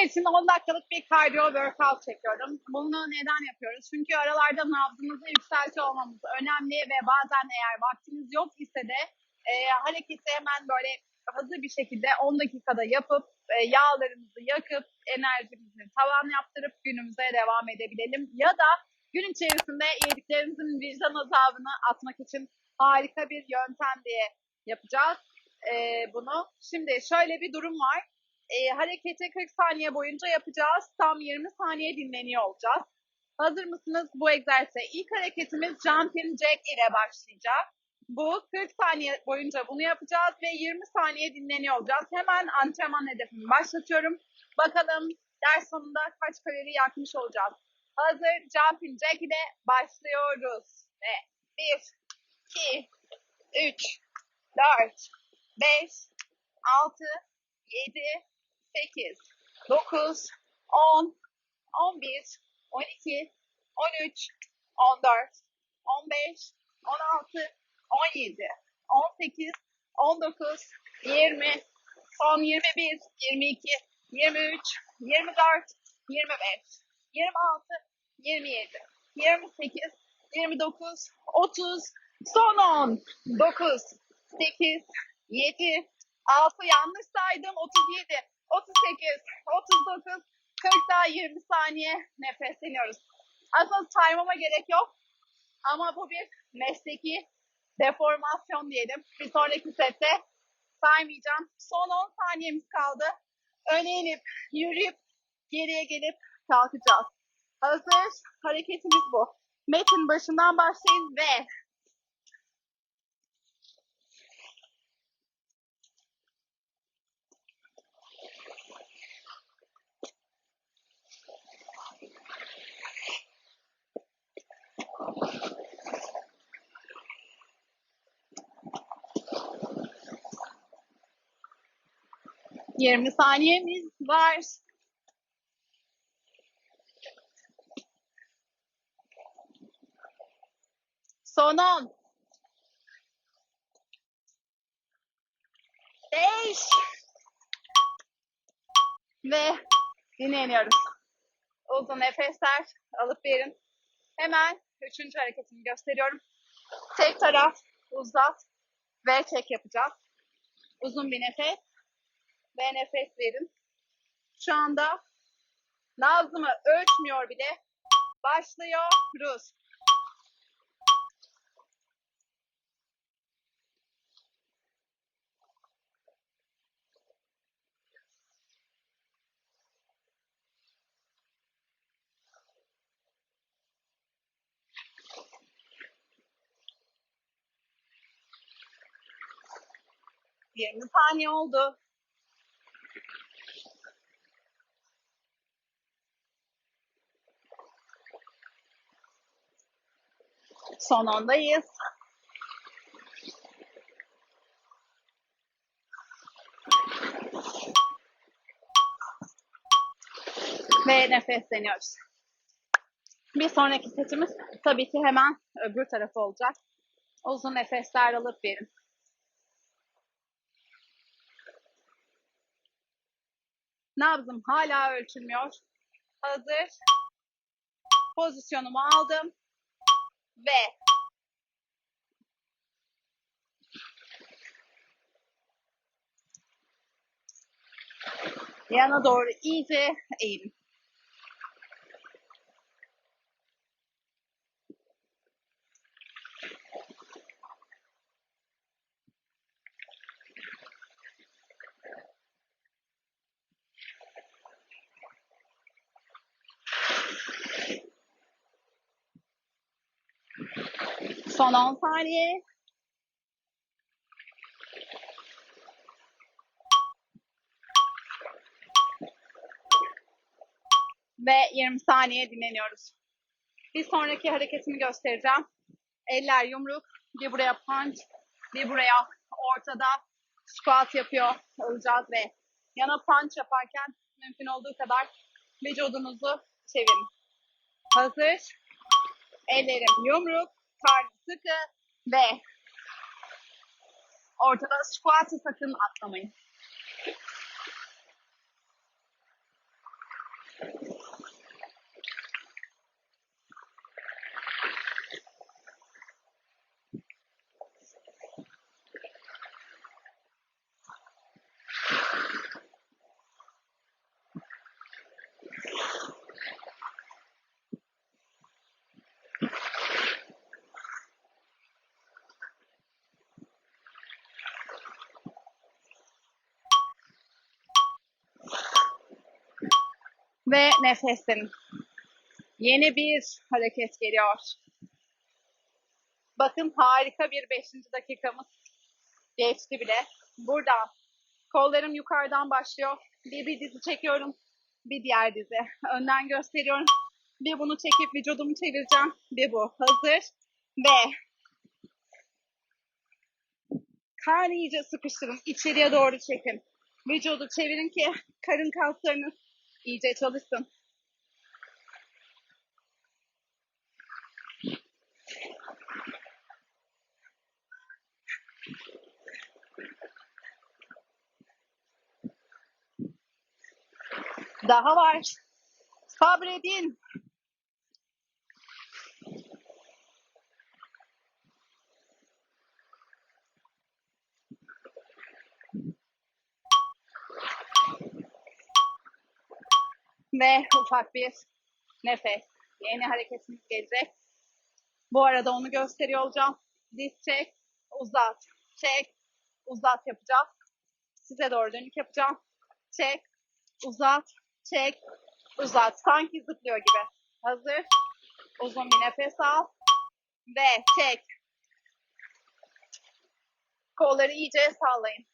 Bunun için 10 dakikalık bir cardio workout çekiyorum. Bunu neden yapıyoruz? Çünkü aralarda nabzımızı yükseltiyor olmamız önemli ve bazen eğer vaktiniz yok ise de e, hareketi hemen böyle hızlı bir şekilde 10 dakikada yapıp e, yağlarımızı yakıp enerjimizi tavan yaptırıp günümüze devam edebilelim. Ya da gün içerisinde yediklerimizin vicdan azabını atmak için harika bir yöntem diye yapacağız e, bunu. Şimdi şöyle bir durum var. E, hareketi 40 saniye boyunca yapacağız. Tam 20 saniye dinleniyor olacağız. Hazır mısınız bu egzersize? İlk hareketimiz jumping jack ile başlayacak. Bu 40 saniye boyunca bunu yapacağız ve 20 saniye dinleniyor olacağız. Hemen antrenman hedefimi başlatıyorum. Bakalım ders sonunda kaç kalori yakmış olacağız. Hazır jumping jack ile başlıyoruz. Ve 1, 2, 3, 4, 5, 6, 7, 8, 9, 10, 11, 12, 13, 14, 15, 16, 17, 18, 19, 20, son 21, 22, 23, 24, 25, 26, 27, 28, 29, 30, son 10, 9, 8, 7, 6 yanlış saydım 37, 38, 39, 40 daha 20 saniye nefesleniyoruz. Aslında saymama gerek yok ama bu bir mesleki deformasyon diyelim. Bir sonraki sette saymayacağım. Son 10 saniyemiz kaldı. Öne inip, yürüyüp, geriye gelip kalkacağız. Hazır. Hareketimiz bu. Metin başından başlayın ve Yirmi saniyemiz var. Son on. Beş. Ve dinleniyoruz. Uzun nefesler alıp verin. Hemen üçüncü hareketimi gösteriyorum. Tek taraf uzat ve çek yapacağız. Uzun bir nefes ve nefes verin. Şu anda nabzımı ölçmüyor bile. Başlıyoruz. Yirmi saniye oldu. Son ondayız. Ve nefesleniyoruz. Bir sonraki setimiz tabii ki hemen öbür tarafı olacak. Uzun nefesler alıp verin. Nabzım hala ölçülmüyor. Hazır. Pozisyonumu aldım. Ve yana doğru iyice eğin. Son 10 saniye. Ve 20 saniye dinleniyoruz. Bir sonraki hareketimi göstereceğim. Eller yumruk, bir buraya punch, bir buraya ortada squat yapıyor olacağız ve yana punch yaparken mümkün olduğu kadar vücudunuzu çevirin. Hazır. Ellerim yumruk, karnı sıkı ve ortada squat'ı sakın atlamayın. Ve nefesin. Yeni bir hareket geliyor. Bakın harika bir 5. dakikamız geçti bile. Buradan kollarım yukarıdan başlıyor. Bir, bir dizi çekiyorum. Bir diğer dizi. Önden gösteriyorum. Bir bunu çekip vücudumu çevireceğim. Bir bu. Hazır. Ve karnı iyice sıkıştırın. İçeriye doğru çekin. Vücudu çevirin ki karın kaslarınız iyice çalışsın. Daha var. Sabredin. Ve ufak bir nefes. Yeni hareketimiz gelecek. Bu arada onu gösteriyor olacağım. Diz çek, uzat, çek, uzat yapacağız. Size doğru dönük yapacağım. Çek, uzat, çek, uzat. Sanki zıplıyor gibi. Hazır. Uzun bir nefes al. Ve çek. Kolları iyice sallayın.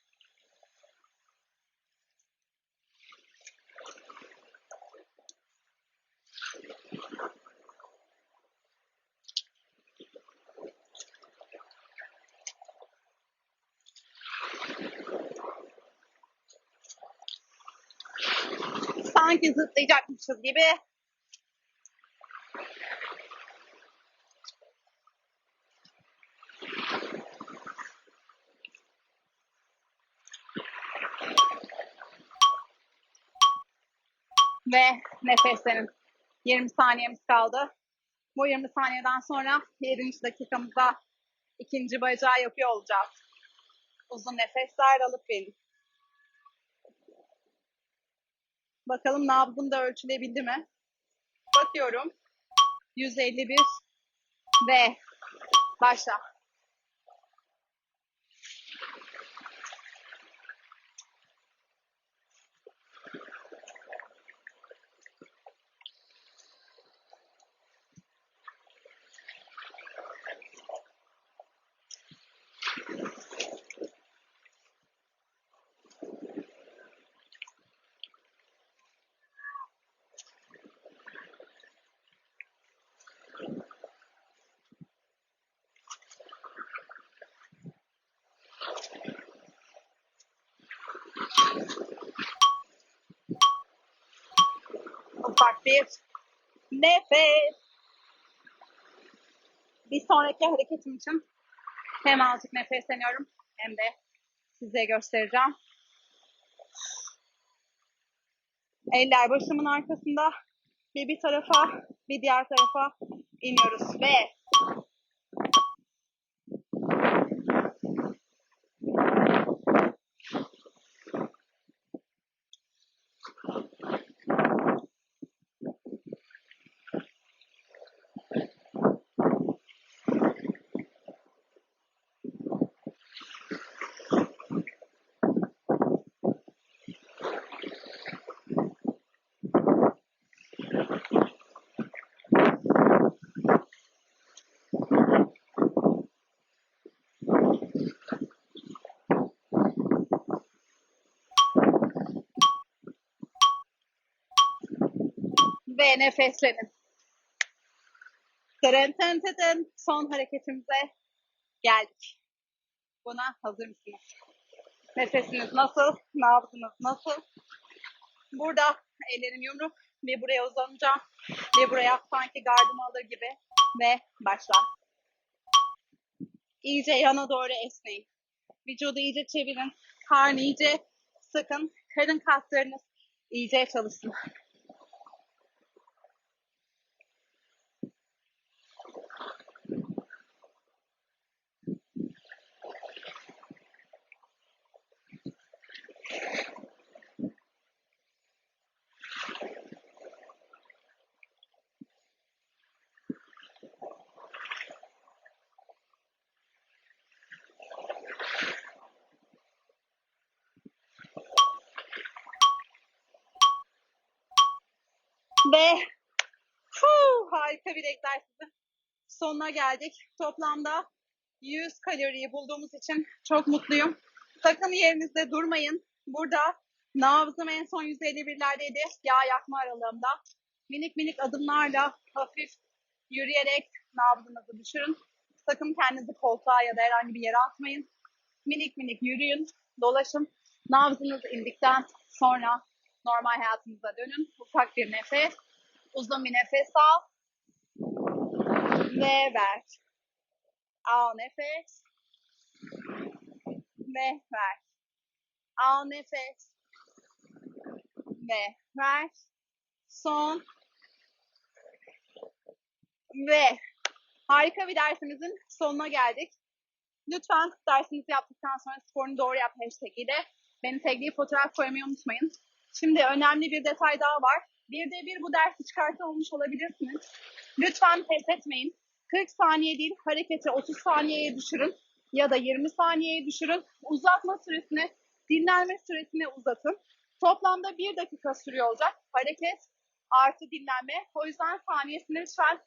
Sanki zıplayacakmışız gibi. Ve nefeslenin. 20 saniyemiz kaldı. Bu 20 saniyeden sonra 7. dakikamızda ikinci bacağı yapıyor olacağız. Uzun nefesler alıp verin. Bakalım nabzım da ölçülebildi mi? Bakıyorum. 151 ve başla. Bir nefes. Bir sonraki hareketim için hem azıcık nefesleniyorum hem de size göstereceğim. Eller başımın arkasında bir bir tarafa bir diğer tarafa iniyoruz ve ve nefeslenin. Tın. Son hareketimize geldik. Buna hazır mısınız? Nefesiniz nasıl? Nabzınız nasıl? Burada ellerim yumruk. Bir buraya uzanacağım. Bir buraya sanki gardımı alır gibi. Ve başla. İyice yana doğru esneyin. Vücudu iyice çevirin. Karnı iyice sıkın. Karın kaslarınız iyice çalışsın. Ve Fuh, harika bir egzersizin sonuna geldik. Toplamda 100 kaloriyi bulduğumuz için çok mutluyum. Sakın yerinizde durmayın. Burada nabzım en son 151'lerdeydi. Yağ yakma aralığımda. Minik minik adımlarla hafif yürüyerek nabzınızı düşürün. Sakın kendinizi koltuğa ya da herhangi bir yere atmayın. Minik minik yürüyün, dolaşın. Nabzınız indikten sonra normal hayatınıza dönün. Ufak bir nefes. Uzun bir nefes al. Ve ver. Al nefes. Ve ver. Al nefes. Ve ver. Son. Ve harika bir dersimizin sonuna geldik. Lütfen dersinizi yaptıktan sonra sporunu doğru yap hashtag ile beni tagleyip fotoğraf koymayı unutmayın. Şimdi önemli bir detay daha var. Bir de bir bu dersi çıkartamamış olabilirsiniz. Lütfen pes etmeyin. 40 saniye değil hareketi 30 saniyeye düşürün ya da 20 saniyeye düşürün. Uzatma süresini, dinlenme süresini uzatın. Toplamda 1 dakika sürüyor olacak hareket artı dinlenme. O yüzden saniyesini lütfen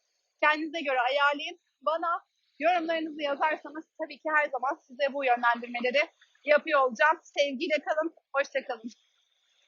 kendinize göre ayarlayın. Bana yorumlarınızı yazarsanız tabii ki her zaman size bu yönlendirmeleri yapıyor olacağım. Sevgiyle kalın, hoşça kalın.